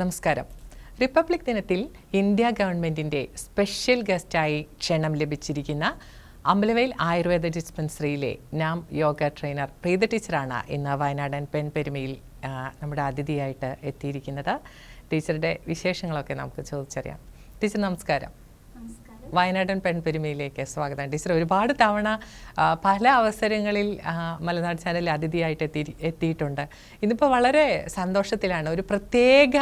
നമസ്കാരം. റിപ്പബ്ലിക് ദിനത്തിൽ ഇന്ത്യ ഗവൺമെന്റിന്റെ സ്പെഷ്യൽ ഗസ്റ്റായി ക്ഷണം ലഭിച്ചിരിക്കുന്ന അമ്പലവയൽ ആയുർവേദ ഡിസ്പെൻസറിയിലെ നാം യോഗ ട്രെയിനർ പ്രീത ടീച്ചറാണ് ഇന്ന് വയനാടൻ പെൺപെരുമയിൽ നമ്മുടെ അതിഥിയായിട്ട് എത്തിയിരിക്കുന്നത്. ടീച്ചറുടെ വിശേഷങ്ങളൊക്കെ നമുക്ക് ചോദിച്ചറിയാം. ടീച്ചർ നമസ്കാരം. വയനാടൻ പെൺപെരുമയിലേക്ക് സ്വാഗതം. ടീച്ചർ ഒരുപാട് തവണ പല അവസരങ്ങളിൽ മലനാട് ചാനലിൽ അതിഥിയായിട്ട് എത്തി എത്തിയിട്ടുണ്ട്. ഇന്നിപ്പോൾ വളരെ സന്തോഷത്തിലാണ്. ഒരു പ്രത്യേക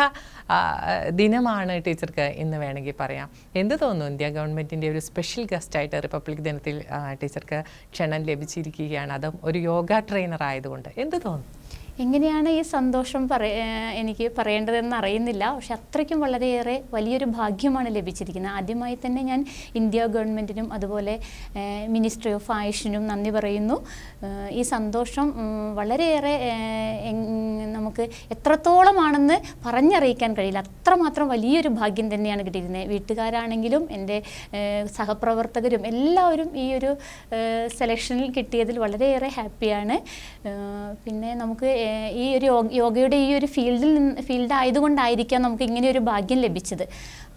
ദിനമാണ് ടീച്ചർക്ക് ഇന്ന് വേണമെങ്കിൽ പറയാം. എന്ത് തോന്നുന്നു ഇന്ത്യ ഗവൺമെന്റിന്റെ ഒരു സ്പെഷ്യൽ ഗസ്റ്റായിട്ട് റിപ്പബ്ലിക് ദിനത്തിൽ ടീച്ചർക്ക് ക്ഷണം ലഭിച്ചിരിക്കുകയാണ്? അതും ഒരു യോഗ ട്രെയിനർ ആയതുകൊണ്ട് എന്ത് തോന്നുന്നു? എങ്ങനെയാണ് ഈ സന്തോഷം പറയ എനിക്ക് പറയേണ്ടതെന്ന് അറിയുന്നില്ല. പക്ഷെ അത്രയ്ക്കും വളരെയേറെ വലിയൊരു ഭാഗ്യമാണ് ലഭിച്ചിരിക്കുന്നത്. ആദ്യമായി തന്നെ ഞാൻ ഇന്ത്യ ഗവൺമെന്റിനും അതുപോലെ മിനിസ്ട്രി ഓഫ് ആയുഷിനും നന്ദി പറയുന്നു. ഈ സന്തോഷം വളരെയേറെ നമുക്ക് എത്രത്തോളമാണെന്ന് പറഞ്ഞറിയിക്കാൻ കഴിയില്ല. അത്രമാത്രം വലിയൊരു ഭാഗ്യം തന്നെയാണ് കിട്ടിയിരുന്നത് വീട്ടുകാരാണെങ്കിലും എന്റെ സഹപ്രവർത്തകരും എല്ലാവരും ഈ ഒരു സെലക്ഷനിൽ കിട്ടിയതിൽ വളരെയേറെ ഹാപ്പിയാണ്. പിന്നെ നമുക്ക് ഈ ഒരു യോഗയുടെ ഈ ഒരു ഫീൽഡിൽ നിന്ന് ഫീൽഡ് ആയതുകൊണ്ടായിരിക്കാം നമുക്ക് ഇങ്ങനെ ഒരു ഭാഗ്യം ലഭിച്ചത്.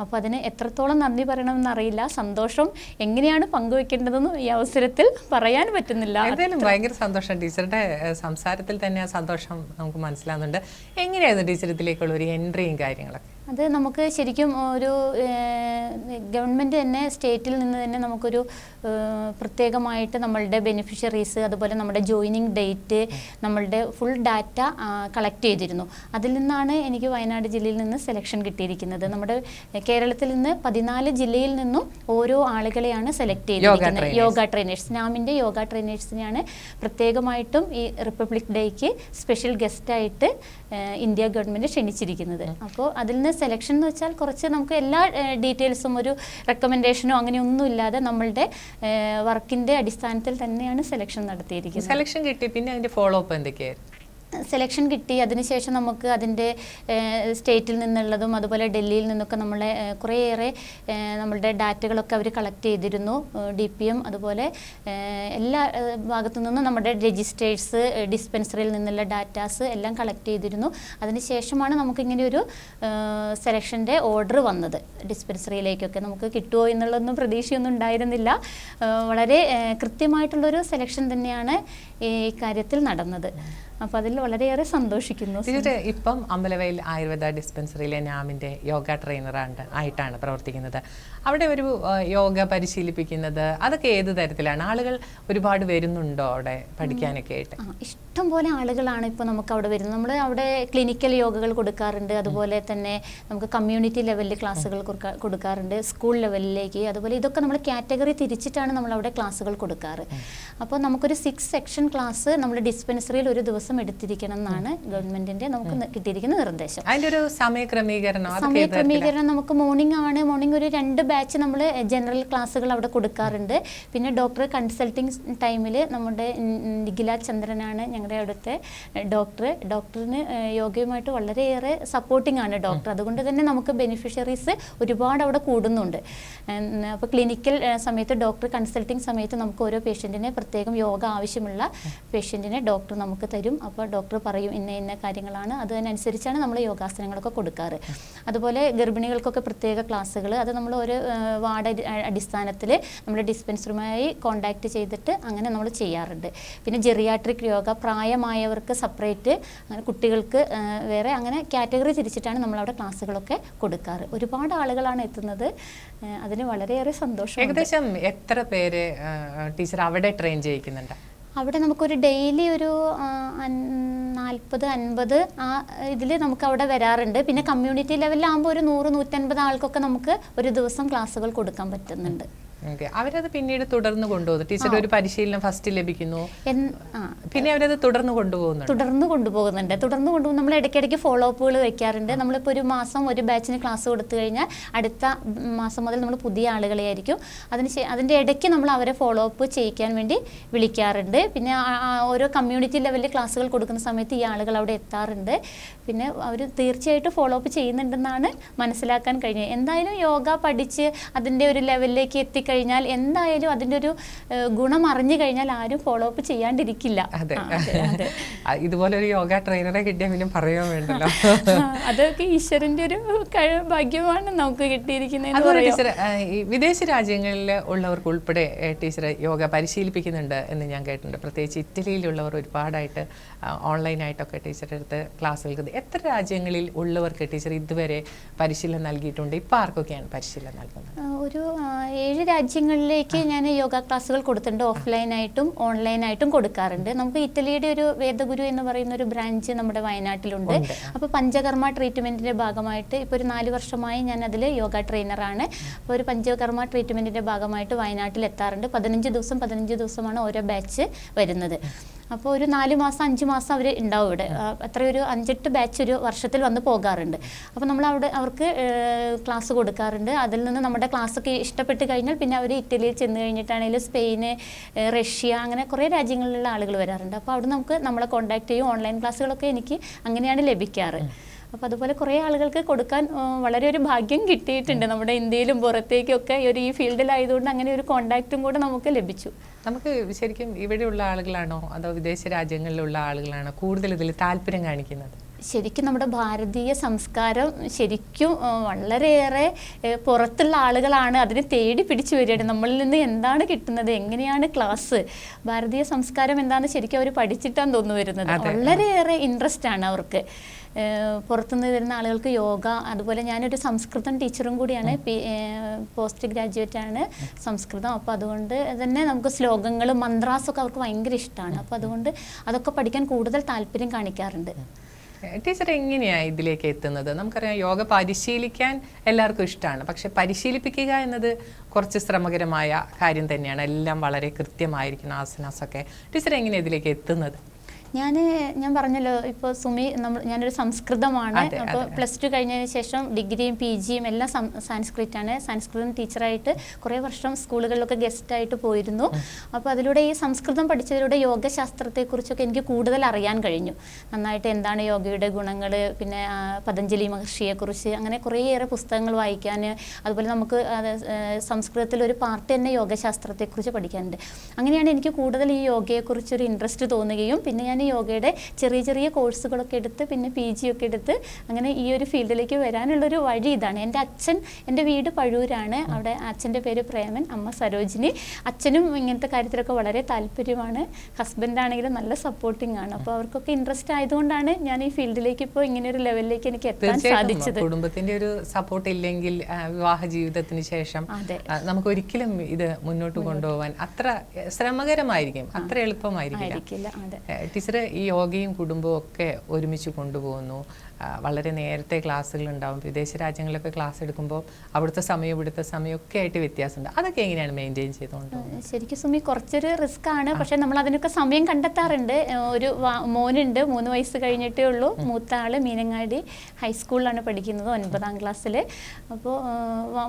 അപ്പോൾ അതിന് എത്രത്തോളം നന്ദി പറയണമെന്നറിയില്ല. സന്തോഷം എങ്ങനെയാണ് പങ്കുവെക്കേണ്ടതെന്നും ഈ അവസരത്തിൽ പറയാൻ പറ്റുന്നില്ല. എന്തായാലും ഭയങ്കര സന്തോഷം. ടീച്ചറുടെ സംസാരത്തിൽ തന്നെ ആ സന്തോഷം നമുക്ക് മനസ്സിലാകുന്നുണ്ട് എങ്ങനെയായിരുന്നു ടീച്ചർ ഇതിലേക്കുള്ള ഒരു എൻട്രിയും കാര്യങ്ങളൊക്കെ? അത് നമുക്ക് ശരിക്കും ഒരു ഗവൺമെന്റ് തന്നെ സ്റ്റേറ്റിൽ നിന്ന് തന്നെ നമുക്കൊരു പ്രത്യേകമായിട്ട് നമ്മളുടെ ബെനിഫിഷ്യറീസ് അതുപോലെ നമ്മുടെ ജോയിനിങ് ഡേറ്റ് നമ്മളുടെ ഫുൾ ഡാറ്റ കളക്ട് ചെയ്തിരുന്നു. അതിൽ നിന്നാണ് എനിക്ക് വയനാട് ജില്ലയിൽ നിന്ന് സെലക്ഷൻ കിട്ടിയിരിക്കുന്നത്. നമ്മുടെ കേരളത്തിൽ നിന്ന് പതിനാല് ജില്ലയിൽ നിന്നും ഓരോ ആളുകളെയാണ് സെലക്ട് ചെയ്തിരിക്കുന്നത്. യോഗ ട്രെയിനേഴ്സ് നാമിന്റെ യോഗ ട്രെയിനേഴ്സിനെയാണ് പ്രത്യേകമായിട്ടും ഈ റിപ്പബ്ലിക് ഡേക്ക് സ്പെഷ്യൽ ഗസ്റ്റായിട്ട് ഇന്ത്യ ഗവൺമെന്റ് ക്ഷണിച്ചിരിക്കുന്നത്. അപ്പോൾ അതിൽ നിന്ന് സെലക്ഷൻ എന്ന് വെച്ചാൽ കുറച്ച് നമുക്ക് എല്ലാ ഡീറ്റെയിൽസും ഒരു റെക്കമെൻഡേഷനോ അങ്ങനെയൊന്നും ഇല്ലാതെ നമ്മളുടെ വർക്കിന്റെ അടിസ്ഥാനത്തിൽ തന്നെയാണ് സെലക്ഷൻ നടത്തിയിരിക്കുന്നത്. സെലക്ഷൻ കിട്ടി പിന്നെ അതിന്റെ ഫോളോ അപ്പ് എന്തൊക്കെയായിരുന്നു? സെലക്ഷൻ കിട്ടി. അതിനുശേഷം നമുക്ക് അതിന്റെ സ്റ്റേറ്റിൽ നിന്നുള്ളതും അതുപോലെ ഡൽഹിയിൽ നിന്നൊക്കെ നമ്മളെ കുറേയേറെ നമ്മളുടെ ഡാറ്റകളൊക്കെ അവർ കളക്ട് ചെയ്തിരുന്നു. ഡി പി എം അതുപോലെ എല്ലാ ഭാഗത്തു നിന്നും നമ്മുടെ രജിസ്റ്റേഴ്സ് ഡിസ്പെൻസറിയിൽ നിന്നുള്ള ഡാറ്റാസ് എല്ലാം കളക്ട് ചെയ്തിരുന്നു. അതിനുശേഷമാണ് നമുക്കിങ്ങനെ ഒരു സെലക്ഷന്റെ ഓർഡർ വന്നത്. ഡിസ്പെൻസറിയിലേക്കൊക്കെ നമുക്ക് കിട്ടുമോ എന്നുള്ളതൊന്നും പ്രതീക്ഷയൊന്നും ഉണ്ടായിരുന്നില്ല. വളരെ കൃത്യമായിട്ടുള്ളൊരു സെലക്ഷൻ തന്നെയാണ് ഈ കാര്യത്തിൽ നടന്നത്. അപ്പോൾ അതിൽ വളരെയേറെ സന്തോഷിക്കുന്നു. ഇപ്പം അമ്പലവയൽ ആയുർവേദ ഡിസ്പെൻസറിയിലെ നാമിന്റെ യോഗ ട്രെയിനറാണ് ആയിട്ടാണ് പ്രവർത്തിക്കുന്നത്. അവിടെ ഒരു യോഗ പരിശീലിപ്പിക്കുന്നത് അതൊക്കെ ഏത് തരത്തിലാണ്? ആളുകൾ ഒരുപാട് വരുന്നുണ്ടോ അവിടെ പഠിക്കാനൊക്കെ ആയിട്ട്? ഇഷ്ടം പോലെ ആളുകളാണ് ഇപ്പോൾ നമുക്ക് അവിടെ വരുന്നത്. നമ്മൾ അവിടെ ക്ലിനിക്കൽ യോഗകൾ കൊടുക്കാറുണ്ട്. അതുപോലെ തന്നെ നമുക്ക് കമ്മ്യൂണിറ്റി ലെവലിൽ ക്ലാസ്സുകൾ കൊടുക്കാറുണ്ട്. സ്കൂൾ ലെവലിലേക്ക് അതുപോലെ ഇതൊക്കെ നമ്മൾ കാറ്റഗറി തിരിച്ചിട്ടാണ് നമ്മൾ അവിടെ ക്ലാസ്സുകൾ കൊടുക്കാറ്. അപ്പോൾ നമുക്കൊരു സിക്സ് സെക്ഷൻ ക്ലാസ് നമ്മൾ ഡിസ്പെൻസറിയിൽ ഒരു ദിവസം എടുത്തിരിക്കണം എന്നാണ് ഗവൺമെന്റിന്റെ നമുക്ക് കിട്ടിയിരിക്കുന്ന നിർദ്ദേശം. അതിന്റെ ഒരു സമയ ക്രമീകരണം അതൊക്കെ സമയ ക്രമീകരണം നമുക്ക് മോർണിംഗ് ആണ്. മോർണിംഗ് ഒരു രണ്ട് ബാച്ച് നമ്മൾ ജനറൽ ക്ലാസ്സുകൾ അവിടെ കൊടുക്കാറുണ്ട്. പിന്നെ ഡോക്ടർ കൺസൾട്ടിങ് ടൈമിൽ നമ്മുടെ നിഖില ചന്ദ്രനാണ് ഞങ്ങളുടെ അവിടുത്തെ ഡോക്ടർ ഡോക്ടറിന് യോഗയുമായിട്ട് വളരെയേറെ സപ്പോർട്ടിംഗ് ആണ് ഡോക്ടർ അതുകൊണ്ട് തന്നെ നമുക്ക് ബെനിഫിഷ്യറീസ് ഒരുപാട് അവിടെ കൂടുന്നുണ്ട്. അപ്പോൾ ക്ലിനിക്കൽ സമയത്ത് ഡോക്ടർ കൺസൾട്ടിങ് സമയത്ത് നമുക്ക് ഓരോ പേഷ്യന്റിനെ പ്രത്യേകം യോഗ ആവശ്യമുള്ള പേഷ്യന്റിനെ ഡോക്ടർ നമുക്ക് തരും. അപ്പോൾ ഡോക്ടർ പറയും ഇന്ന ഇന്ന കാര്യങ്ങളാണ്. അതിനനുസരിച്ചാണ് നമ്മൾ യോഗാസനങ്ങളൊക്കെ കൊടുക്കാറ്. അതുപോലെ ഗർഭിണികൾക്കൊക്കെ പ്രത്യേക ക്ലാസ്സുകൾ അത് നമ്മൾ ഏഹ്, വാർഡ് അടിസ്ഥാനത്തിൽ നമ്മൾ ഡിസ്പെൻസറുമായി കോണ്ടാക്ട് ചെയ്തിട്ട് അങ്ങനെ നമ്മൾ ചെയ്യാറുണ്ട്. പിന്നെ ജെറിയാട്രിക് യോഗ പ്രായമായവർക്ക് സെപ്പറേറ്റ് കുട്ടികൾക്ക് വേറെ അങ്ങനെ കാറ്റഗറി തിരിച്ചിട്ടാണ് നമ്മളവിടെ ക്ലാസ്സുകളൊക്കെ കൊടുക്കാറ്. ഒരുപാട് ആളുകളാണ് എത്തുന്നത്. അതിന് വളരെയേറെ സന്തോഷം ഏകദേശം എത്ര പേര് ടീച്ചർ അവിടെ ട്രെയിൻ ചെയ്യിക്കുന്നുണ്ട്? അവിടെ നമുക്കൊരു ഡെയിലി ഒരു നാൽപ്പത് അൻപത് ആ ഇതിൽ നമുക്ക് അവിടെ വരാറുണ്ട്. പിന്നെ കമ്മ്യൂണിറ്റി ലെവലിലാകുമ്പോൾ ഒരു നൂറ് നൂറ്റൻപത് ആൾക്കൊക്കെ നമുക്ക് ഒരു ദിവസം ക്ലാസ്സുകൾ കൊടുക്കാൻ പറ്റുന്നുണ്ട്. ഓക്കെ. അവരത് പിന്നീട് തുടർന്ന് കൊണ്ടുപോകുന്നു. ടീച്ചർ ഒരു പരിശീലനം ഫസ്റ്റ് ലഭിക്കുന്നു. പിന്നെ അവരത് തുടർന്ന് കൊണ്ടുപോകുന്നു തുടർന്ന് കൊണ്ടുപോകുന്നുണ്ട്. തുടർന്ന് കൊണ്ടുപോകും. നമ്മൾ ഇടയ്ക്കിടയ്ക്ക് ഫോളോ അപ്പുകൾ വെക്കാറുണ്ട്. നമ്മളിപ്പോൾ ഒരു മാസം ഒരു ബാച്ചിന് ക്ലാസ് കൊടുത്തു കഴിഞ്ഞാൽ അടുത്ത മാസം മുതൽ നമ്മൾ പുതിയ ആളുകളെ ആയിരിക്കും. അതിന് അതിന്റെ ഇടയ്ക്ക് നമ്മൾ അവരെ ഫോളോ അപ്പ് ചെയ്യിക്കാൻ വേണ്ടി വിളിക്കാറുണ്ട്. പിന്നെ ഓരോ കമ്മ്യൂണിറ്റി ലെവലിൽ ക്ലാസ്സുകൾ കൊടുക്കുന്ന സമയത്ത് ഈ ആളുകൾ അവിടെ എത്താറുണ്ട്. പിന്നെ അവർ തീർച്ചയായിട്ടും ഫോളോ അപ്പ് ചെയ്യുന്നുണ്ടെന്നാണ് മനസ്സിലാക്കാൻ കഴിഞ്ഞത് എന്തായാലും യോഗ പഠിച്ച് അതിന്റെ ഒരു ലെവലിലേക്ക് എത്തിക്കാൻ കഴിഞ്ഞാൽ എന്തായാലും അതിന്റെ ഒരു ഗുണം അറിഞ്ഞു കഴിഞ്ഞാൽ ആരും ഫോളോ അപ്പ് ചെയ്യാണ്ടിരിക്കില്ല. അതെ. ഇതുപോലെ ഒരു യോഗ ട്രെയിനറെ കിട്ടിയാൽ പിന്നെ പറയാൻ വേണ്ടല്ലോ. അതൊക്കെ ഈശ്വരന്റെ ഒരു ഭാഗ്യമാണ് നമുക്ക് കിട്ടിയിരിക്കുന്നത് വിദേശ രാജ്യങ്ങളിൽ ഉള്ളവർക്ക് ഉൾപ്പെടെ ടീച്ചർ യോഗ പരിശീലിപ്പിക്കുന്നുണ്ട് എന്ന് ഞാൻ കേട്ടിട്ടുണ്ട്. പ്രത്യേകിച്ച് ഇറ്റലിയിലുള്ളവർ ഒരുപാടായിട്ട് ഓൺലൈനായിട്ടൊക്കെ ടീച്ചറുടെ അടുത്ത് ക്ലാസ് നൽകുന്നത് എത്ര രാജ്യങ്ങളിൽ ഉള്ളവർക്ക് ടീച്ചർ ഇതുവരെ പരിശീലനം നൽകിയിട്ടുണ്ട്? ഇപ്പം ആർക്കൊക്കെയാണ് പരിശീലനം നൽകുന്നത്? ഒരു ഏഴ് രാജ്യങ്ങളിലേക്ക് ഞാൻ യോഗ ക്ലാസ്സുകൾ കൊടുത്തിട്ടുണ്ട്. ഓഫ്ലൈനായിട്ടും ഓൺലൈനായിട്ടും കൊടുക്കാറുണ്ട്. നമുക്ക് ഇറ്റലിയുടെ ഒരു വേദഗുരു എന്ന് പറയുന്ന ഒരു ബ്രാഞ്ച് നമ്മുടെ വയനാട്ടിലുണ്ട്. അപ്പോൾ പഞ്ചകർമ്മ ട്രീറ്റ്മെന്റിന്റെ ഭാഗമായിട്ട് ഇപ്പോൾ ഒരു നാല് വർഷമായി ഞാൻ അതിൽ യോഗ ട്രെയിനറാണ് അപ്പോൾ ഒരു പഞ്ചകർമ്മ ട്രീറ്റ്മെന്റിന്റെ ഭാഗമായിട്ട് വയനാട്ടിൽ എത്താറുണ്ട് പതിനഞ്ച് ദിവസം പതിനഞ്ച് ദിവസമാണ് ഓരോ ബാച്ച് വരുന്നത്. അപ്പോൾ ഒരു നാല് മാസം അഞ്ച് മാസം അവർ ഉണ്ടാവും ഇവിടെ. അത്രയൊരു അത്ര ഒരു അഞ്ചെട്ട് ബാച്ച് ഒരു വർഷത്തിൽ വന്ന് പോകാറുണ്ട്. അപ്പോൾ നമ്മൾ അവിടെ അവർക്ക് ക്ലാസ് കൊടുക്കാറുണ്ട്. അതിൽ നിന്ന് നമ്മുടെ ക്ലാസ്സൊക്കെ ഇഷ്ടപ്പെട്ട് കഴിഞ്ഞാൽ പിന്നെ അവർ ഇറ്റലിയിൽ ചെന്ന് കഴിഞ്ഞിട്ടാണെങ്കിലും സ്പെയിന് റഷ്യ അങ്ങനെ കുറേ രാജ്യങ്ങളിലുള്ള ആളുകൾ വരാറുണ്ട്. അപ്പോൾ അവിടെ നമുക്ക് നമ്മളെ കോൺടാക്ട് ചെയ്യും. ഓൺലൈൻ ക്ലാസ്സുകളൊക്കെ എനിക്ക് അങ്ങനെയാണ് ലഭിക്കാറ്. അപ്പോൾ അതുപോലെ കുറേ ആളുകൾക്ക് കൊടുക്കാൻ വളരെ ഒരു ഭാഗ്യം കിട്ടിയിട്ടുണ്ട്. നമ്മുടെ ഇന്ത്യയിലും പുറത്തേക്കൊക്കെ ഒരു ഈ ഫീൽഡിലായതുകൊണ്ട് അങ്ങനെ ഒരു കോണ്ടാക്റ്റും കൂടെ നമുക്ക് ലഭിച്ചു. നമുക്ക് ശരിക്കും ഇവിടെയുള്ള ആളുകളാണോ അതോ വിദേശ രാജ്യങ്ങളിലുള്ള ആളുകളാണോ കൂടുതൽ ഇതിൽ താല്പര്യം കാണിക്കുന്നത്? ശരിക്കും നമ്മുടെ ഭാരതീയ സംസ്കാരം ശരിക്കും വളരെയേറെ പുറത്തുള്ള ആളുകളാണ് അതിനെ തേടി പിടിച്ചു വരികയാണ്. നമ്മളിൽ നിന്ന് എന്താണ് കിട്ടുന്നത്? എങ്ങനെയാണ് ക്ലാസ്? ഭാരതീയ സംസ്കാരം എന്താണെന്ന് ശരിക്കും അവർ പഠിച്ചിട്ടാണ് തോന്നുന്നു വരുന്നത്. വളരെയേറെ ഇൻട്രസ്റ്റ് ആണ് അവർക്ക്. പുറത്തുനിന്ന് വരുന്ന ആളുകൾക്ക് യോഗ അതുപോലെ ഞാനൊരു സംസ്കൃതം ടീച്ചറും കൂടിയാണ്. പി പോസ്റ്റ് ഗ്രാജുവേറ്റ് ആണ് സംസ്കൃതം. അപ്പോൾ അതുകൊണ്ട് തന്നെ നമുക്ക് ശ്ലോകങ്ങളും മന്ത്രാസൊക്കെ അവർക്ക് ഭയങ്കര ഇഷ്ടമാണ് അപ്പോൾ അതുകൊണ്ട് അതൊക്കെ പഠിക്കാൻ കൂടുതൽ താല്പര്യം കാണിക്കാറുണ്ട്. ടീച്ചർ എങ്ങനെയാണ് ഇതിലേക്ക് എത്തുന്നത്? നമുക്കറിയാം യോഗ പരിശീലിക്കാൻ എല്ലാവർക്കും ഇഷ്ടമാണ്. പക്ഷെ പരിശീലിപ്പിക്കുക എന്നത് കുറച്ച് ശ്രമകരമായ കാര്യം തന്നെയാണ്. എല്ലാം വളരെ കൃത്യമായിരിക്കണം ആസനാസൊക്കെ. ടീച്ചർ എങ്ങനെയാണ് ഇതിലേക്ക് എത്തുന്നത്? ഞാൻ ഞാൻ പറഞ്ഞല്ലോ ഇപ്പോൾ സുമി നമ്മൾ ഞാനൊരു സംസ്കൃതമാണ്. അപ്പൊ അപ്പോൾ പ്ലസ് ടു കഴിഞ്ഞതിന് ശേഷം ഡിഗ്രിയും പി ജിയും എല്ലാം സം- സാൻസ്ക്രിറ്റ് ആണ് സംസ്കൃതം ടീച്ചറായിട്ട് കുറേ വർഷം സ്കൂളുകളിലൊക്കെ ഗസ്റ്റായിട്ട് പോയിരുന്നു. അപ്പോൾ അതിലൂടെ ഈ സംസ്കൃതം പഠിച്ചതിലൂടെ യോഗശാസ്ത്രത്തെക്കുറിച്ചൊക്കെ എനിക്ക് കൂടുതൽ അറിയാൻ കഴിഞ്ഞു. നന്നായിട്ട് എന്താണ് യോഗയുടെ ഗുണങ്ങൾ പിന്നെ പതഞ്ജലി മഹർഷിയെ കുറിച്ച് അങ്ങനെ കുറേയേറെ പുസ്തകങ്ങൾ വായിക്കാൻ അതുപോലെ നമുക്ക് സംസ്കൃതത്തിൽ ഒരു പാർട്ട് തന്നെ യോഗശാസ്ത്രത്തെക്കുറിച്ച് പഠിക്കാനുണ്ട്. അങ്ങനെയാണ് എനിക്ക് കൂടുതൽ ഈ യോഗയെക്കുറിച്ച് ഒരു ഇൻട്രസ്റ്റ് തോന്നുകയും പിന്നെ ഞാൻ ഈ യോഗയുടെ ചെറിയ ചെറിയ കോഴ്സുകളൊക്കെ എടുത്ത് പിന്നെ പി ജി ഒക്കെ എടുത്ത് അങ്ങനെ ഈ ഒരു ഫീൽഡിലേക്ക് വരാനുള്ളൊരു വഴി ഇതാണ്. എന്റെ അച്ഛൻ എന്റെ വീട് പഴൂരാണ്. അവിടെ അച്ഛന്റെ പേര് പ്രേമൻ അമ്മ സരോജിനി. അച്ഛനും ഇങ്ങനത്തെ കാര്യത്തിലൊക്കെ വളരെ താല്പര്യമാണ്. ഹസ്ബൻഡാണെങ്കിലും നല്ല സപ്പോർട്ടിംഗ് ആണ്. അപ്പോൾ അവർക്കൊക്കെ ഇൻട്രസ്റ്റ് ആയതുകൊണ്ടാണ് ഞാൻ ഈ ഫീൽഡിലേക്ക് ഇപ്പോൾ ഇങ്ങനെ ഒരു ലെവലിലേക്ക് എനിക്ക് എത്താൻ സാധിച്ചത്. കുടുംബത്തിന്റെ ഒരു സപ്പോർട്ട് ഇല്ലെങ്കിൽ വിവാഹ ജീവിതത്തിന് ശേഷം. നമുക്ക് ഒരിക്കലും ഇത് മുന്നോട്ട് കൊണ്ടുപോകാൻ അത്ര ശ്രമകരമായിരിക്കും. അത്ര എളുപ്പമായിരിക്കില്ല. ടീച്ചർ ടീച്ചർ ഈ യോഗയും കുടുംബവും ഒക്കെ ഒരുമിച്ച് കൊണ്ടുപോകുന്നു. വളരെ നേരത്തെ ക്ലാസ്സുകൾ ഉണ്ടാവും വിദേശ രാജ്യങ്ങളിലൊക്കെ ക്ലാസ് എടുക്കുമ്പോൾ അവിടുത്തെ സമയം ഇവിടുത്തെ സമയം ഒക്കെ ആയിട്ട് വ്യത്യാസമുണ്ട്. അതൊക്കെ എങ്ങനെയാണ് മെയിന്റെയിൻ ചെയ്തുകൊണ്ട് ശരിക്കും സുമി കുറച്ചൊരു റിസ്ക് ആണ്. പക്ഷെ നമ്മൾ അതിനൊക്കെ സമയം കണ്ടെത്താറുണ്ട്. ഒരു മോനുണ്ട് മൂന്ന് വയസ്സ് കഴിഞ്ഞിട്ടേ ഉള്ളൂ. മൂത്ത ആൾ മീനങ്ങാടി ഹൈസ്കൂളിലാണ് പഠിക്കുന്നത് ഒൻപതാം ക്ലാസ്സിൽ. അപ്പോൾ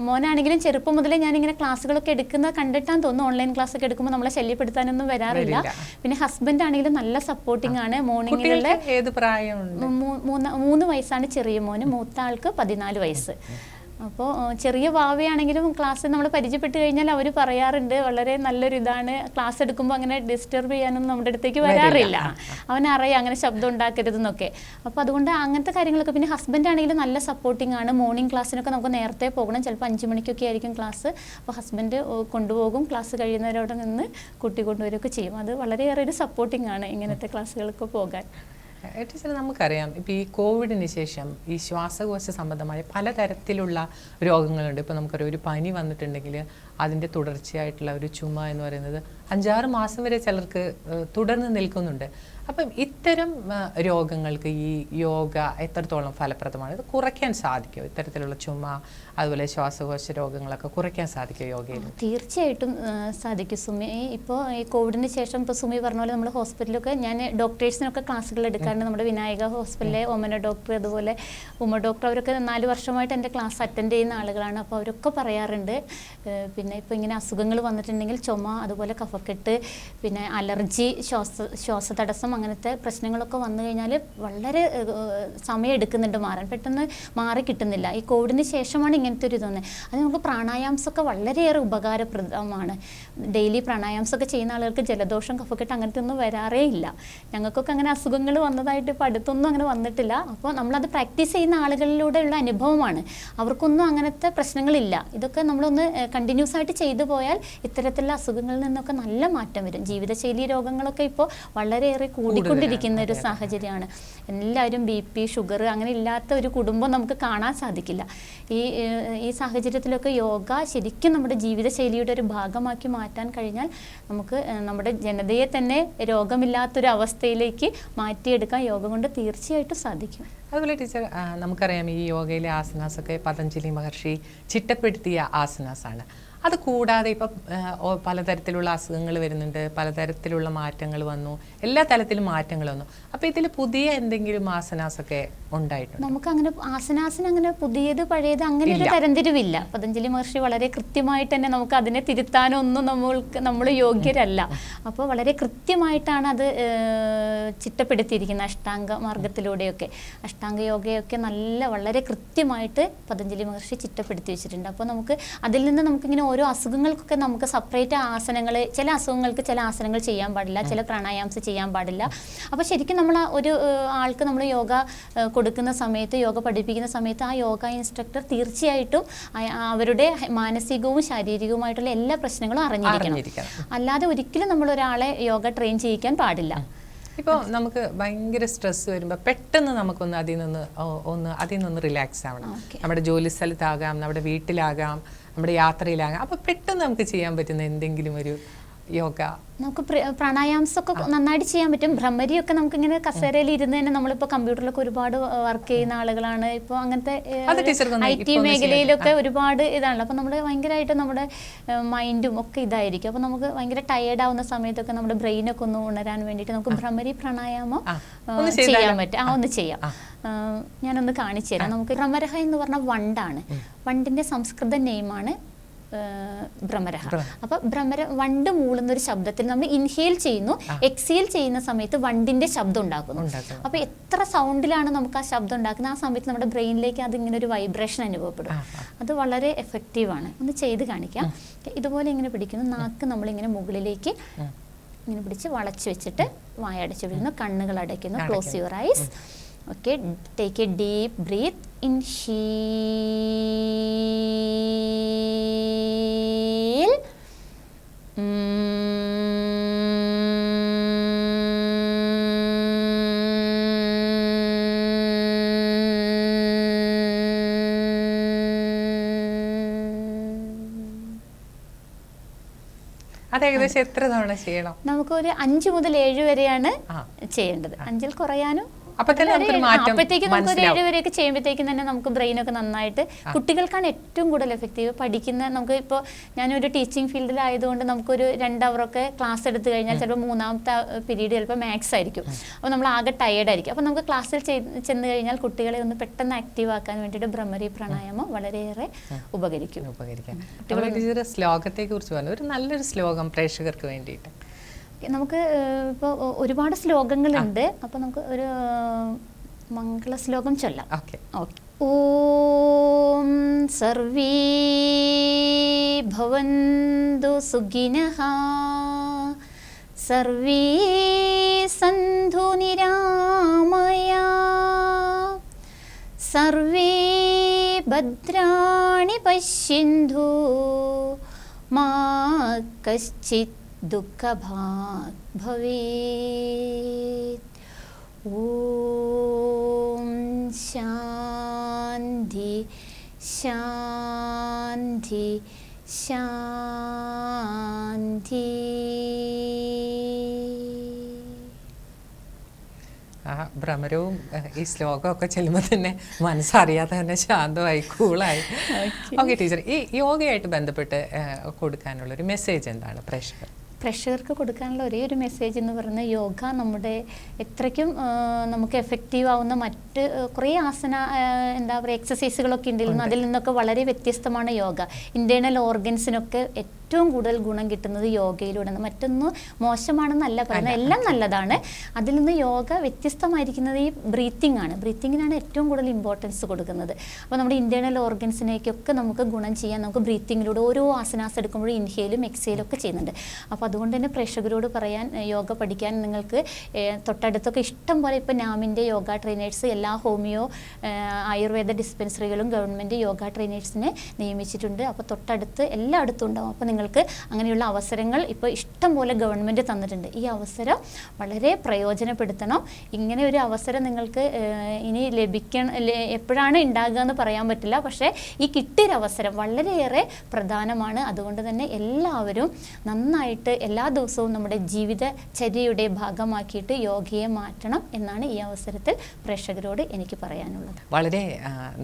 മോനാണെങ്കിലും ചെറുപ്പം മുതലേ ഞാനിങ്ങനെ ക്ലാസ്സുകളൊക്കെ എടുക്കുന്നത് കണ്ടിട്ടാന്ന് തോന്നുന്നു. ഓൺലൈൻ ക്ലാസ് ഒക്കെ എടുക്കുമ്പോൾ നമ്മളെ ശല്യപ്പെടുത്താനൊന്നും വരാറില്ല. പിന്നെ ഹസ്ബൻഡ് ആണെങ്കിലും നല്ല സപ്പോർട്ടിംഗ് ആണ്. മോർണിംഗിലുള്ള മൂന്ന് മൂന്ന് വയസ്സാണ് ചെറിയ മോന് മൂത്ത ആൾക്ക് പതിനാല് വയസ്സ്. അപ്പോൾ ചെറിയ ഭാവിയാണെങ്കിലും ക്ലാസ് നമ്മൾ പരിചയപ്പെട്ട് കഴിഞ്ഞാൽ അവർ പറയാറുണ്ട് വളരെ നല്ലൊരു ഇതാണ് ക്ലാസ് എടുക്കുമ്പോൾ അങ്ങനെ ഡിസ്റ്റർബ് ചെയ്യാനൊന്നും നമ്മുടെ അടുത്തേക്ക് വരാറില്ല. അവനറിയാം അങ്ങനെ ശബ്ദം ഉണ്ടാക്കരുതെന്നൊക്കെ അപ്പോൾ അതുകൊണ്ട് അങ്ങനത്തെ കാര്യങ്ങളൊക്കെ പിന്നെ ഹസ്ബൻഡ് ആണെങ്കിലും നല്ല സപ്പോർട്ടിംഗ് ആണ്. മോർണിംഗ് ക്ലാസ്സിനൊക്കെ നമുക്ക് നേരത്തെ പോകണം ചിലപ്പോൾ അഞ്ച് മണിക്കൊക്കെ ആയിരിക്കും ക്ലാസ് അപ്പോൾ ഹസ്ബൻഡ് കൊണ്ടുപോകും. ക്ലാസ് കഴിയുന്നവരോടെ നിന്ന് കുട്ടി കൊണ്ടുവരികയൊക്കെ ചെയ്യും. അത് വളരെയേറെ ഒരു സപ്പോർട്ടിംഗ് ആണ് ഇങ്ങനത്തെ ക്ലാസ്സുകൾക്ക് പോകാൻ. ടീച്ചർ നമുക്കറിയാം ഇപ്പോൾ ഈ കോവിഡിന് ശേഷം ഈ ശ്വാസകോശ സംബന്ധമായ പലതരത്തിലുള്ള രോഗങ്ങളുണ്ട്. ഇപ്പോൾ നമുക്കറിയാം ഒരു പനി വന്നിട്ടുണ്ടെങ്കിൽ അതിന്റെ തുടർച്ചയായിട്ടുള്ള ഒരു ചുമ എന്ന് പറയുന്നത് അഞ്ചാറ് മാസം വരെ ചിലർക്ക് തുടർന്ന് നിൽക്കുന്നുണ്ട്. അപ്പം ഇത്തരം രോഗങ്ങൾക്ക് ഈ യോഗ എത്രത്തോളം ഫലപ്രദമാണ്? ഇത് കുറയ്ക്കാൻ സാധിക്കുമോ? ഇത്തരത്തിലുള്ള ചുമ അതുപോലെ ശ്വാസകോശ രോഗങ്ങളൊക്കെ കുറയ്ക്കാൻ സാധിക്കുമോ യോഗയിൽ? തീർച്ചയായിട്ടും സാധിക്കും. സുമി ഇപ്പോൾ ഈ കോവിഡിന് ശേഷം ഇപ്പോൾ സുമി പറഞ്ഞ പോലെ നമ്മൾ ഹോസ്പിറ്റലൊക്കെ ഞാൻ ഡോക്ടേഴ്സിനൊക്കെ ക്ലാസ്സുകൾ എടുക്കാറുണ്ട്. നമ്മുടെ വിനായക ഹോസ്പിറ്റലിലെ ഒമന ഡോക്ടർ അതുപോലെ ഉമ ഡോക്ടർ അവരൊക്കെ നാല് വർഷമായിട്ട് എന്റെ ക്ലാസ് അറ്റൻഡ് ചെയ്യുന്ന ആളുകളാണ്. അപ്പോൾ അവരൊക്കെ പറയാറുണ്ട് പിന്നെ പിന്നെ ഇപ്പോൾ ഇങ്ങനെ അസുഖങ്ങൾ വന്നിട്ടുണ്ടെങ്കിൽ ചുമ അതുപോലെ കഫക്കെട്ട് പിന്നെ അലർജി ശ്വാസ ശ്വാസതടസ്സം അങ്ങനത്തെ പ്രശ്നങ്ങളൊക്കെ വന്നു കഴിഞ്ഞാൽ വളരെ സമയം എടുക്കുന്നുണ്ട് മാറാൻ. പെട്ടെന്ന് മാറി കിട്ടുന്നില്ല. ഈ കോവിഡിന് ശേഷമാണ് ഇങ്ങനത്തെ ഒരു ഇതൊന്ന്. അത് നമുക്ക് പ്രാണായാംസൊക്കെ വളരെയേറെ ഉപകാരപ്രദമാണ്. ഡെയിലി പ്രാണായാംസമൊക്കെ ചെയ്യുന്ന ആളുകൾക്ക് ജലദോഷം കഫക്കെട്ട് അങ്ങനത്തെ ഒന്നും വരാറേ ഇല്ല ഞങ്ങൾക്കൊക്കെ അങ്ങനെ അസുഖങ്ങൾ വന്നതായിട്ട് ഇപ്പോൾ അടുത്തൊന്നും അങ്ങനെ വന്നിട്ടില്ല. അപ്പോൾ നമ്മളത് പ്രാക്ടീസ് ചെയ്യുന്ന ആളുകളിലൂടെയുള്ള അനുഭവമാണ്. അവർക്കൊന്നും അങ്ങനത്തെ പ്രശ്നങ്ങളില്ല. ഇതൊക്കെ നമ്മളൊന്ന് കണ്ടിന്യൂസ് ആയിട്ട് ചെയ്തു പോയാൽ ഇത്തരത്തിലുള്ള അസുഖങ്ങളിൽ നിന്നൊക്കെ നല്ല മാറ്റം വരും. ജീവിതശൈലി രോഗങ്ങളൊക്കെ ഇപ്പോൾ വളരെയേറെ കൂടിക്കൊണ്ടിരിക്കുന്ന ഒരു സാഹചര്യമാണ്. എല്ലാവരും ബി പി ഷുഗർ അങ്ങനെ ഇല്ലാത്ത ഒരു കുടുംബം നമുക്ക് കാണാൻ സാധിക്കില്ല. ഈ ഈ സാഹചര്യത്തിലൊക്കെ യോഗ ശരിക്കും നമ്മുടെ ജീവിതശൈലിയുടെ ഒരു ഭാഗമാക്കി മാറ്റാൻ കഴിഞ്ഞാൽ നമുക്ക് നമ്മുടെ ജനതയെ തന്നെ രോഗമില്ലാത്തൊരു അവസ്ഥയിലേക്ക് മാറ്റിയെടുക്കാൻ യോഗ കൊണ്ട് തീർച്ചയായിട്ടും സാധിക്കും. അതുപോലെ ടീച്ചർ നമുക്കറിയാം ഈ യോഗയിലെ ആസനാസൊക്കെ പതഞ്ജലി മഹർഷി ചിട്ടപ്പെടുത്തിയ ആസനാസാണ്. അത് കൂടാതെ ഇപ്പം പലതരത്തിലുള്ള അസുഖങ്ങൾ വരുന്നുണ്ട് പലതരത്തിലുള്ള മാറ്റങ്ങൾ വന്നു. എല്ലാ തലത്തിലും മാറ്റങ്ങൾ വന്നു അപ്പോൾ ഇതിൽ പുതിയ എന്തെങ്കിലും ആസനാസൊക്കെ ഉണ്ടായിട്ടുണ്ട്? നമുക്ക് അങ്ങനെ ആസനാസന അങ്ങനെ പുതിയത് പഴയത് അങ്ങനെ ഒരു. തരംതിരിവില്ല. പതഞ്ജലി മഹർഷി വളരെ കൃത്യമായിട്ട് തന്നെ നമുക്ക് അതിനെ തിരുത്താനൊന്നും നമ്മൾക്ക് നമ്മൾ യോഗ്യരല്ല. അപ്പോൾ വളരെ കൃത്യമായിട്ടാണ് അത് ചിട്ടപ്പെടുത്തിയിരിക്കുന്നത് അഷ്ടാംഗ മാർഗത്തിലൂടെയൊക്കെ. അഷ്ടാംഗ യോഗയൊക്കെ നല്ല വളരെ കൃത്യമായിട്ട് പതഞ്ജലി മഹർഷി ചിട്ടപ്പെടുത്തി വെച്ചിട്ടുണ്ട്. അപ്പോൾ നമുക്ക് അതിൽ നിന്ന് നമുക്കിങ്ങനെ ഓരോ അസുഖങ്ങൾക്കൊക്കെ നമുക്ക് സെപ്പറേറ്റ് ആസനങ്ങൾ ചില അസുഖങ്ങൾക്ക് ചില ആസനങ്ങൾ ചെയ്യാൻ പാടില്ല. ചില പ്രാണായാംസ് ചെയ്യാൻ പാടില്ല. അപ്പോൾ ശരിക്കും നമ്മൾ ഒരു ആൾക്ക് നമ്മൾ യോഗ കൊടുക്കുന്ന സമയത്ത് യോഗ പഠിപ്പിക്കുന്ന സമയത്ത് ആ യോഗ ഇൻസ്ട്രക്ടർ തീർച്ചയായിട്ടും അവരുടെ മാനസികവും ശാരീരികവുമായിട്ടുള്ള എല്ലാ പ്രശ്നങ്ങളും അറിഞ്ഞിരിക്കണം. അല്ലാതെ ഒരിക്കലും നമ്മൾ ഒരാളെ യോഗ ട്രെയിൻ ചെയ്യിക്കാൻ പാടില്ല. ഇപ്പോൾ നമുക്ക് ഭയങ്കര സ്ട്രെസ് വരുമ്പോൾ പെട്ടെന്ന് നമുക്കൊന്ന് അതിൽ നിന്ന് ഒന്ന് അതിൽ നിന്ന് റിലാക്സ് ആവണം. നമ്മുടെ ജോലി സ്ഥലത്താകാം നമ്മുടെ വീട്ടിലാകാം നമ്മുടെ യാത്രയിലാകാം. അപ്പോൾ പെട്ടെന്ന് നമുക്ക് ചെയ്യാൻ പറ്റുന്ന എന്തെങ്കിലും ഒരു യോഗ. നമുക്ക് പ്രാണായാംസ് ഒക്കെ നന്നായിട്ട് ചെയ്യാൻ പറ്റും. ഭ്രമരിയൊക്കെ നമുക്ക് ഇങ്ങനെ കസേരയിൽ ഇരുന്ന് തന്നെ നമ്മളിപ്പോ കമ്പ്യൂട്ടറിലൊക്കെ ഒരുപാട് വർക്ക് ചെയ്യുന്ന ആളുകളാണ്. ഇപ്പൊ അങ്ങനത്തെ ഐ ടി മേഖലയിലൊക്കെ ഒരുപാട് ഇതാണല്ലോ. അപ്പൊ നമ്മൾ ഭയങ്കരമായിട്ട് നമ്മുടെ മൈൻഡും ഒക്കെ ഇതായിരിക്കും. അപ്പൊ നമുക്ക് ഭയങ്കര ടയേർഡ് ആവുന്ന സമയത്തൊക്കെ നമ്മുടെ ബ്രെയിനൊക്കെ ഒന്ന് ഉണരാൻ വേണ്ടിയിട്ട് നമുക്ക് ഭ്രമരി പ്രാണായാമം ചെയ്യാൻ? പറ്റും. ആ ഒന്ന് ചെയ്യാം. ഞാനൊന്ന് കാണിച്ചു തരാം. നമുക്ക് ഭ്രമരഹ എന്ന് പറഞ്ഞ വണ്ടാണ്. വണ്ടിന്റെ സംസ്കൃത നെയിമാണ് ഭ്രമരഹ അപ്പൊ ഭ്രമര വണ്ട് മൂളുന്ന ഒരു ശബ്ദത്തിൽ നമ്മൾ ഇൻഹേൽ ചെയ്യുന്നു എക്സേൽ ചെയ്യുന്ന സമയത്ത് വണ്ടിന്റെ ശബ്ദം ഉണ്ടാക്കുന്നു. അപ്പൊ എത്ര സൗണ്ടിലാണ് നമുക്ക് ആ ശബ്ദം ഉണ്ടാക്കുന്നത്? ആ സമയത്ത് നമ്മുടെ ബ്രെയിനിലേക്ക് അത് ഇങ്ങനെ ഒരു വൈബ്രേഷൻ അനുഭവപ്പെടും. അത് വളരെ എഫക്റ്റീവ് ആണ്. ഒന്ന് ചെയ്ത് കാണിക്കാം. ഇതുപോലെ ഇങ്ങനെ പിടിക്കുന്നു. നാക്ക് നമ്മളിങ്ങനെ മുകളിലേക്ക് ഇങ്ങനെ പിടിച്ച് വളച്ചു വെച്ചിട്ട് വായ അടച്ചു വിടുന്നു കണ്ണുകൾ അടയ്ക്കുന്നു. Close your eyes okay take a deep breath in അത് ഏകദേശം എത്ര തവണ ചെയ്യണം നമുക്കൊരു അഞ്ച് മുതൽ ഏഴ് വരെയാണ്. ചെയ്യേണ്ടത് അഞ്ചിൽ കുറയാനും അപ്പോഴത്തേക്ക് വരെയൊക്കെ ചെയ്യുമ്പോഴത്തേക്കും തന്നെ നമുക്ക് ബ്രെയിനൊക്കെ നന്നായിട്ട് കുട്ടികൾക്കാണ് ഏറ്റവും കൂടുതൽ എഫക്റ്റീവ്. പഠിക്കുന്ന നമുക്ക് ഇപ്പോൾ ഞാനൊരു ടീച്ചിങ് ഫീൽഡിലായതുകൊണ്ട് നമുക്കൊരു രണ്ട് അവറൊക്കെ ക്ലാസ് എടുത്ത് കഴിഞ്ഞാൽ ചിലപ്പോൾ മൂന്നാമത്തെ പീരീഡ് ചിലപ്പോൾ മാത്സ് ആയിരിക്കും. അപ്പോൾ നമ്മൾ ആകെ ടയേർഡ് ആയിരിക്കും. അപ്പോൾ നമുക്ക് ക്ലാസ്സിൽ ചെന്ന് കഴിഞ്ഞാൽ കുട്ടികളെ ഒന്ന് പെട്ടെന്ന് ആക്റ്റീവ് ആക്കാൻ വേണ്ടിയിട്ട് ഭ്രമരി പ്രാണായാമം വളരെയേറെ ഉപകരിക്കും. ഉപകരിക്കാം. ശ്ലോകത്തെ കുറിച്ച് പറഞ്ഞു. ഒരു നല്ലൊരു ശ്ലോകം പ്രേക്ഷകർക്ക് വേണ്ടിയിട്ട്. നമുക്ക് ഇപ്പോൾ ഒരുപാട് ശ്ലോകങ്ങളുണ്ട്. അപ്പോൾ നമുക്ക് ഒരു മംഗള ശ്ലോകം ചൊല്ലാം. ഓക്കെ. ഓക്കെ. ഓം സർവേ ഭവന്തു സുഖിനഃ. സർവേ സന്ധു നിരാമയാ. സർവേ ഭദ്രാണി പശ്യന്തു. മാ കശ്ചിത് ദുഃഖഭാഗ് ഭവേത്. ഓം ശാന്തി ശാന്തി ശാന്തി. ആ ഭ്രമരവും ഈ ശ്ലോകമൊക്കെ ചെല്ലുമ്പോൾ തന്നെ മനസ്സറിയാതെ തന്നെ ശാന്തമായി കൂളായി. ഓക്കെ. ടീച്ചർ ഈ യോഗയായിട്ട് ബന്ധപ്പെട്ട് കൊടുക്കാനുള്ളൊരു കൊടുക്കാനുള്ള ഒരു മെസ്സേജ് എന്താണ് പ്രേക്ഷകർ പ്രഷർക്ക് കൊടുക്കാനുള്ള ഒരേ ഒരു മെസ്സേജ് എന്ന് പറയുന്നത് യോഗ നമ്മുടെ എത്രയ്ക്കും നമുക്ക് എഫക്റ്റീവ് ആവുന്ന മറ്റ് കുറേ ആസന എന്താ പറയുക എക്സസൈസുകളൊക്കെ ഉണ്ടെങ്കിലും അതിൽ നിന്നൊക്കെ വളരെ വ്യത്യസ്തമാണ് യോഗ. ഇന്റേർണൽ ഓർഗൻസിനൊക്കെ ഏറ്റവും കൂടുതൽ ഗുണം കിട്ടുന്നത് യോഗയിലൂടെ മറ്റൊന്നും മോശമാണെന്നല്ല പറയുന്നത് എല്ലാം നല്ലതാണ്. അതിൽ നിന്ന് യോഗ വ്യത്യസ്തമായിരിക്കുന്നത് ഈ ബ്രീത്തിങ് ആണ്. ബ്രീത്തിങ്ങിനാണ് ഏറ്റവും കൂടുതൽ ഇമ്പോർട്ടൻസ് കൊടുക്കുന്നത്. അപ്പോൾ നമ്മുടെ ഇന്റേർണൽ ഓർഗൻസിനേക്കൊക്കെ നമുക്ക് ഗുണം ചെയ്യാൻ നമുക്ക് ബ്രീത്തിങ്ങിലൂടെ ഓരോ ആസനാസ് എടുക്കുമ്പോഴും ഇൻഹേലും എക്സേലും ഒക്കെ ചെയ്യുന്നുണ്ട്. അപ്പോൾ അതുകൊണ്ട് തന്നെ പ്രേക്ഷകരോട് പറയാൻ യോഗ പഠിക്കാൻ നിങ്ങൾക്ക് തൊട്ടടുത്തൊക്കെ ഇഷ്ടം പോലെ ഇപ്പോൾ നാമിന്റെ യോഗ ട്രെയിനേഴ്സ് എല്ലാ ഹോമിയോ ആയുർവേദ ഡിസ്പെൻസറികളും ഗവൺമെന്റ് യോഗ ട്രെയിനേഴ്സിനെ നിയമിച്ചിട്ടുണ്ട്. അപ്പോൾ തൊട്ടടുത്ത് എല്ലായിടത്തും ഉണ്ടാവും. അപ്പോൾ നിങ്ങൾക്ക് അങ്ങനെയുള്ള അവസരങ്ങൾ ഇപ്പോൾ ഇഷ്ടം പോലെ ഗവൺമെന്റ് തന്നിട്ടുണ്ട്. ഈ അവസരം വളരെ പ്രയോജനപ്പെടുത്തണം. ഇങ്ങനെ ഒരു അവസരം നിങ്ങൾക്ക് ഇനി ലഭിക്കണം എപ്പോഴാണ് ഉണ്ടാകുക എന്ന് പറയാൻ പറ്റില്ല. പക്ഷേ ഈ കിട്ടിയൊരു അവസരം വളരെയേറെ പ്രധാനമാണ്. അതുകൊണ്ട് തന്നെ എല്ലാവരും നന്നായിട്ട് എല്ലാ ദിവസവും നമ്മുടെ ജീവിത ചര്യയുടെ ഭാഗമാക്കിയിട്ട് യോഗയെ മാറ്റണം എന്നാണ് ഈ അവസരത്തിൽ പ്രേക്ഷകരോട് എനിക്ക് പറയാനുള്ളത്. വളരെ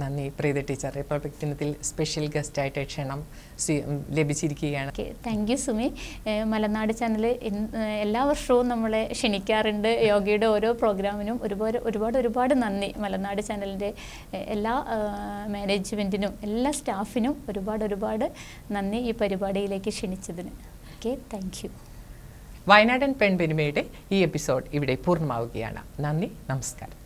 നന്ദി പ്രീത ടീച്ചർ റിപ്പബ്ലിക് ദിനത്തിൽ സ്പെഷ്യൽ ഗസ്റ്റായിട്ട് ക്ഷണം. ലഭിച്ചിരിക്കുകയാണ്. Okay thank you Sumi. Malanad channel എല്ലാ വർഷവും നമ്മളെ ക്ഷണിക്കാറുണ്ട്. യോഗയുടെ ഓരോ പ്രോഗ്രാമിനും ഒരുപാട് ഒരുപാട് ഒരുപാട് നന്ദി. മലനാട് ചാനലിന്റെ എല്ലാ മാനേജ്മെന്റിനും എല്ലാ സ്റ്റാഫിനും ഒരുപാട് ഒരുപാട് നന്ദി ഈ പരിപാടിയിലേക്ക് ക്ഷണിച്ചതിന്. ഓക്കെ താങ്ക് യു വയനാടൻ പെൺപെരുമയുടെ ഈ എപ്പിസോഡ് ഇവിടെ പൂർണമാവുകയാണ്. നന്ദി നമസ്കാരം.